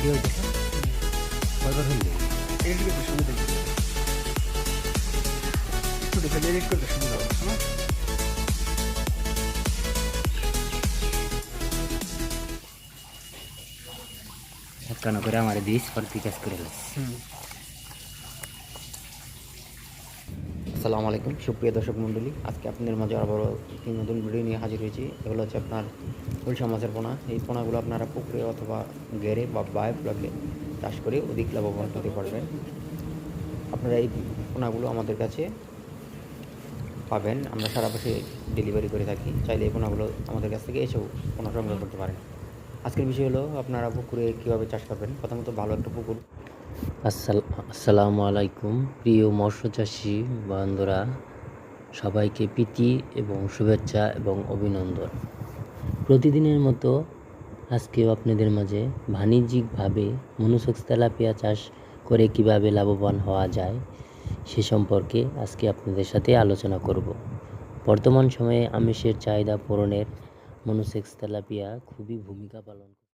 Video দেখে। কয়বার হল? এডিট করতে সুবিধা একটু দেখে এডিট করতে সুবিধা হচ্ছে না কেন করে আমার দিস পরে কাজ করে আসসালামু আলাইকুম, সুপ্রিয় দর্শক মণ্ডলী। আজকে আপনাদের মাঝে আবারও একটি নতুন ভিডিও নিয়ে হাজির হয়েছি। এগুলো হচ্ছে আপনার গুলশা মাছের পোনা। এই পোনাগুলো আপনারা পুকুরে অথবা গেরে বা বায় প্লাগে চাষ করে অধিক লাভবান হতে পারবেন। আপনারা এই পোনাগুলো আমাদের কাছে পাবেন। আমরা সারা পাশে ডেলিভারি করে থাকি। চাইলে এই পোনাগুলো আমাদের কাছ থেকে এসেও পোনা সংগ্রহ করতে পারেন। আজকের বিষয় হলো, আপনারা পুকুরে কীভাবে চাষ করবেন? প্রথমত ভালো একটা পুকুর আসসালামু আলাইকুম। প্রিয় মৎস্য চাষি বন্ধুরা, সবাইকে প্রীতি এবং শুভেচ্ছা এবং অভিনন্দন। প্রতিদিনের মতো আজকেও আপনাদের মাঝে বাণিজ্যিকভাবে মনুসক্স তেলাপিয়া চাষ করে কীভাবে লাভবান হওয়া যায় সে সম্পর্কে আজকে আপনাদের সাথে আলোচনা করব। বর্তমান সময়ে আমিষের চাহিদা পূরণের মনুসেক্স তেলাপিয়া খুবই ভূমিকা পালন